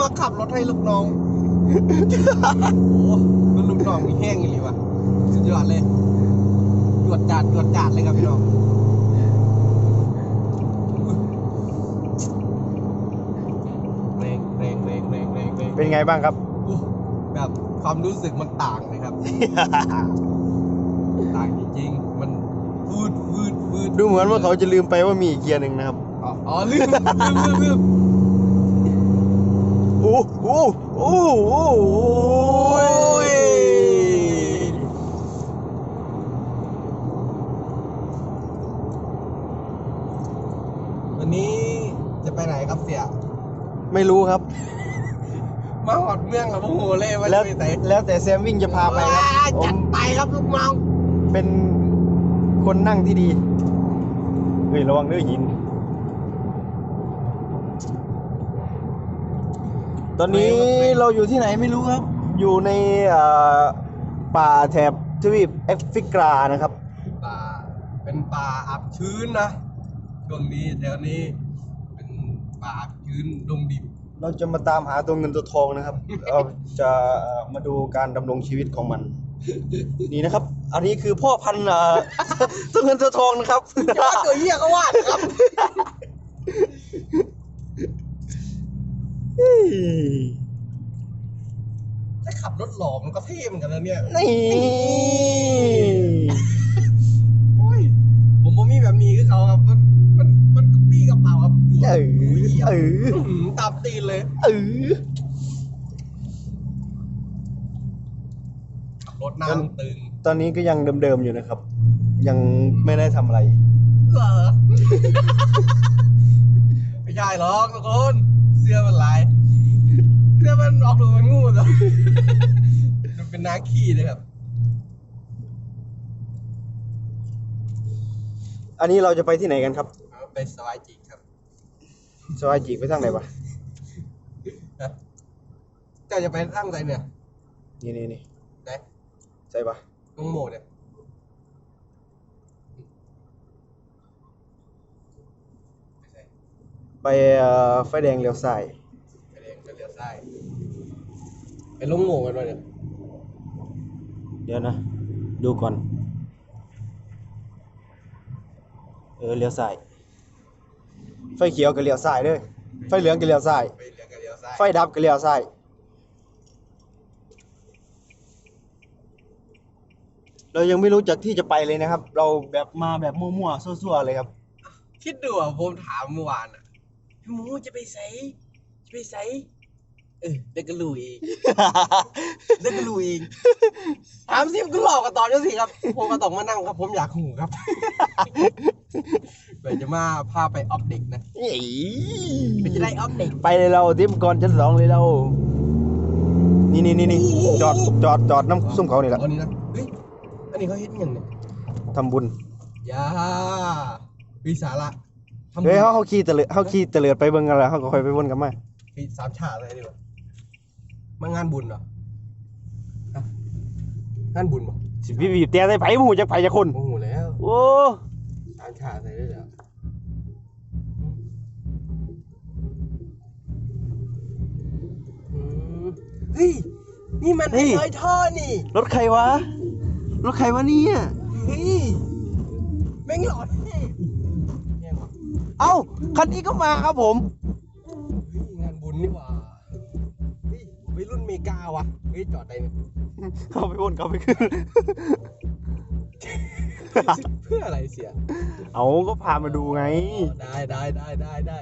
มาขับรถให้ลูกน้อง โอ้มันลูกน้องมีแห้งอย่างนี้วะสุดยอดเลยจวดจาดจวดจาดเลยครับพี่น้องแรงแรงแรงแรงแรงแรงเป็นไงบ้างครับ อู้แบบความรู้สึกมันต่างเลยครับ ต่างจริงๆ มันฟืดฟืดฟืดดูเหมือนว่าเขาจะลืมไปว่ามีอีกเกียร์หนึ่งนะครับ อ๋ออ๋อลืมลืมลืมลืม โอ้โอ้โอ้โอ้โอ้ยวันนี้จะไปไหนครับเสีย ไม่รู้ครับ มาหอดเมืองแล้วโอ้โหเลยว่าแล้จะวไปไหนแล้วแต่แซมวิ่งจะพาไปครับว้าผจัมดไปครับลูกน้องเป็นคนนั่งที่ดีเฮ้ยระวังเด้อหิน ตอนนี้เราอยู่ที่ไหนไม่รู้ครับ อยู่ในเอ่อป่าแถบทวีปแอฟริกานะครับ ป่าเป็นป่าอับชื้นนะ ช่วงนี้แถวนี้เป็นป่าอับชื้นดงดิบ เราจะมาตามหาตัวเงินตัวทองนะครับ เราจะเอ่อมาดูการดำรงชีวิตของมัน นี่นะครับ อันนี้คือพ่อพันธุ์เอ่อตัวเงินตัวทองนะครับอย่าว่าตัวเหี้ยก็ว่านะครับ ถ้าขับรถหล่อมันก็เท่เหมือนกันนะเนี่ยนี่โอ้ยผมบ่มีแบบนี้คือเขาครับมันมันมันกระปี้กระเป๋าครับเออเหี้ยเอออื้อหือตามตีนเลยเออขับรถหน้ามันตึงตอนนี้ก็ยังเดิมๆอยู่นะครับ ยังไม่ได้ทำอะไรเหรอไม่ใช่หรอกทุกคนเสื้อมันลาย เสื้อมันออกดูมันงูเหรอมันเป็นนาขี้เลยครับ อันนี้เราจะไปที่ไหนกันครับเอาไปสบายจริงครับ สวายจีกไปทางไหนวะนะเจ้าจะไปตั้งใจเนี่ยนี่นี่นี่ไหนใช่ปะน้องโมเนี่ยไม่ใช่ไปเอ่อไฟแดงเลี้ยวซ้าย ไปเลี้ยงไปเลี้ยวซ้าย ไปลงโมกันวะเนี่ยเดี๋ยวนะ ดูก่อน เออเลี้ยวซ้ายไฟเขียวก็เลี้ยวซ้ายเด้อไฟเหลืองก็เลี้ยวซ้ายไปเลี้ยงกันเลี้ยวซ้ายไฟดับก็เลี้ยวซ้ายเรายังไม่รู้จักที่จะไปเลยนะครับ เราแบบมาแบบมั่วๆซั่วๆเลยครับ คิดดูอะผมถามเมื่อวานอะพี่หมูจะไปใส่จะไปใส่ เออเด็กก็รู้เองเด็กก็รู้เองถามสิก็หลอกกันตอบจังสิครับผมก็ต้องมานั่งครับ ผมอยากหูครับเดี๋ยวจะมาพาไปออฟเด็กนะเอ้ยเดี๋ยวจะได้ออฟเด็กไปเลยเราทิมก่อนชั้นสองเลยเรา นี่นี่นี่นี่จอดจอดจอดน้ำซุ่มเขานี่แหละอันนี้นะเฮ้ยอันนี้เขาเฮ็ดยังเนี่ยทำบุญยาวิสาระทำบุญเฮ้ยเขาเขาขี่เตลิดเขาขี่เตลิดไปเบิ่งกันแล้วเขาก็ค่อยไปวนกลับมาปีสามชาติอะไรดีวะ มางานบุญเหรอฮะงานบุญป่ะสิบีบีบแต่ใส่ไผ่หมูจากไผ่จากคนโอ้โหแล้วโอ้สามชาติอะไรด้วยเหรออืมเฮ้ย นี่มันไอ้ร้อยท่อนี่ รถใครวะ รถใครวะเนี่ยเฮ้ยแม่งหล่อเท่เนี่ยว่ะเอ้าคันนี้ก็มาครับผม มกาวะเฮ้ยจอดได้เนี่ยเขาไปวนเขาไปขึ้น เพื่ออะไรเสีย เอาก็พามาดูไงอ๋อได้ได้ได้ได้ได้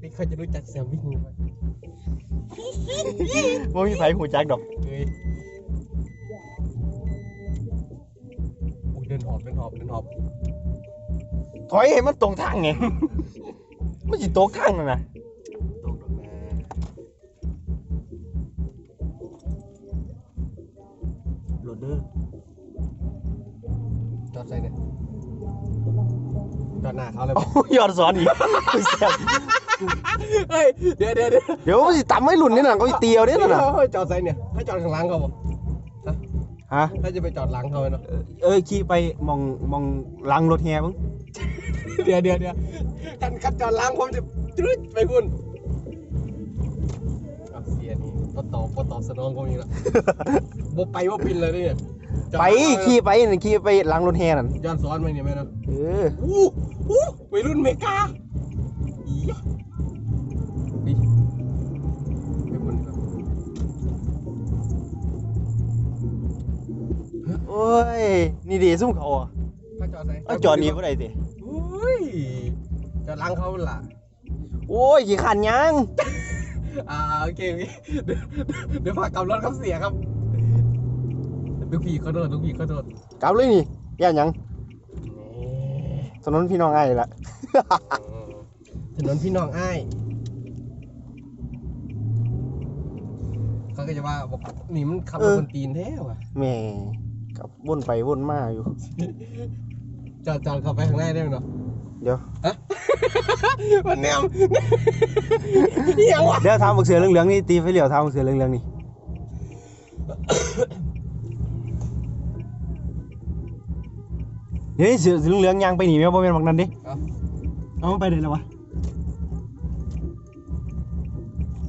นี่เขาจะรู้จักแซมวิ่งไหมว่ามีไผ่หูจักดอกเฮ้ยโอ้ยเดินหอบเดินหอบเดินหอบถอยให้มันตรงทางไง มันสิตกทางนั่นนะ อร์จอดใส่เนี่ยจอดหน้าเขาเลยโอ้ยยอดสอนอีกอุ๊ยแซ่บเฮ้ยเดี๋ยวเดี๋ยวเดี๋ยวเดี๋ยวมันสิตำไม่หลุนนี่น่ะก็อีเตียวเนี่ยน่ะเฮ้ยจอดใส่เนี่ยให้จอดข้างหลังเขาบ่ฮะฮะถ้าจะไปจอดหลังเขาเนาะเอ้ยขี่ไปมองมองหลังรถแฮมั้งเดี๋ยวเดี๋ยวเดี๋ยวกันกันจอดหลังผมจะตรึดไปคุณ พอตอบพอตอบสนองก็มีละบ่ไปบ่บินเลยเนี่ยจะไปมาขี่ไปนั่นขี่ไปหลังรถแห่นั่นย้อนซ้อนไหมเนี่ยแม่นะเอออู้อู้วัยรุ่นเมกาอียะนี่ไปบนครับโอ้ยนี่ดีซุ่มเขาอะถ้าจอดไหนเอาจอดนี่บ่ได้ติอุ้ยจอดหลังเขาล่ะโอ้ยขี่ขันยัง อ่าโอเคโอเคเดี๋ยวเดี๋ยวฝากกลับรถครับเสียครับลูกพี่เขาโดดลูกพี่เขาโดดกลับเลยนี่ย่านหยังถนนพี่น้องไอ้ละ ถนนพี่น้องอ้ายเขาก็จะว่าบอกนี่มันขับรถบนตีนแท้ว่ะแหม่กลับวนไปวนมาอยู่ จอดจอดเข้าไปข้างในได้ไหมเนาะเดี๋ยว มันแนมเหี้ยังวะเดี๋ยวทำบักเสือเหลืองๆนี่ตีไฟเหลียวทำบักเสือเหลืองๆนี่เฮ้ยเสือเหลืองๆยางไปหนีแม่บ่แม่นบักนั้นดิเอาเอาไปไหนแล้ววะ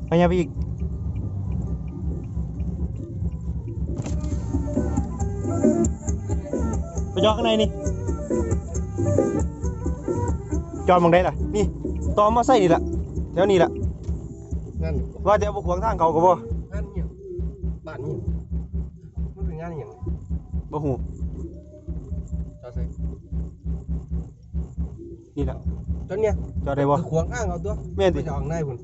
ไปยังไปอีกไปจอดข้างในนี่ จอดมองได้ล่ะ นี่ตอมาใส่นี่ล่ะแถวนี้ล่ะ งานว่าจะเอาบุขวางทางเขาก็บ่งานเนี่ยบ้านเนี่ยมันเป็นงานอย่างบ่หูจอดใส่นี่ล่ะจนเนี่ยจอดได้บ่คือขวางอ้างเอาตัวแม่นไปติจอดข้างในพุ่น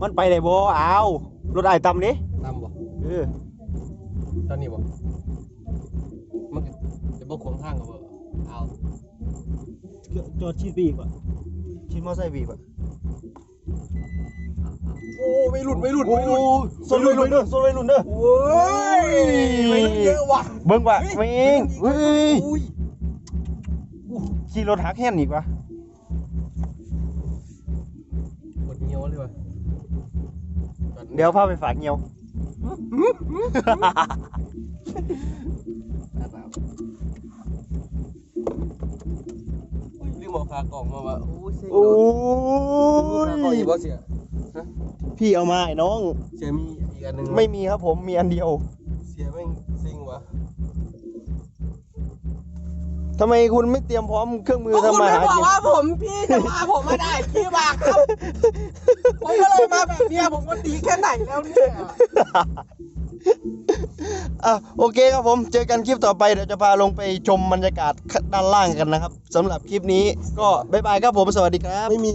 มันไปได้บ่อ้าวรถอ้ายต่ำเด้ตามบ่เออตอนนี้บ่มันก็จะบ่ขวางทางกับบ่เอา จอดชิดไปอีกว่ะชิดมอไซค์ไปอีกว่ะโอ้ไม่หลุดไม่หลุดโอ้ไม่หลุดส่วนวัยรุ่นเด้อส่วนวัยรุ่นเด้อโอ้ยไม่หลุดเยอะว่ะเบิ่งว่ะแม่งเฮ้ยอุ้ยขี่รถหักแฮนอีกว่ะกดเงี้ยวเลยว่ะจอเดี๋ยวพาไปฝากเงียว ลืมเอาขากล่องมาว่ะโอ้ยเซ็งโอ้ขากล่องยอีกบ่เสียพี่เอามาไอ้น้อง เสียมีอีกอันหนึงไม่มีครับผมมีอันเดียว เสียแม่งเซ็งว่ะทำไมคุณไม่เตรียมพร้อมเครื่องมือทำมาหาคุณไม่บอกิกนว่าผมพี่จะพาผมมาได้พี่บากครับ ผมก็เลยมาแบบเนี้ยผมก็ดีแค่ไหนแล้วเนี่ย อะโอเคครับผมเจอกันคลิปต่อไปเดี๋ยวจะพาลงไปชมบรรยากาศด้านล่างกันนะครับสำหรับคลิปนี้ก็บ๊ายบายครับผมสวัสดีครับไม่มี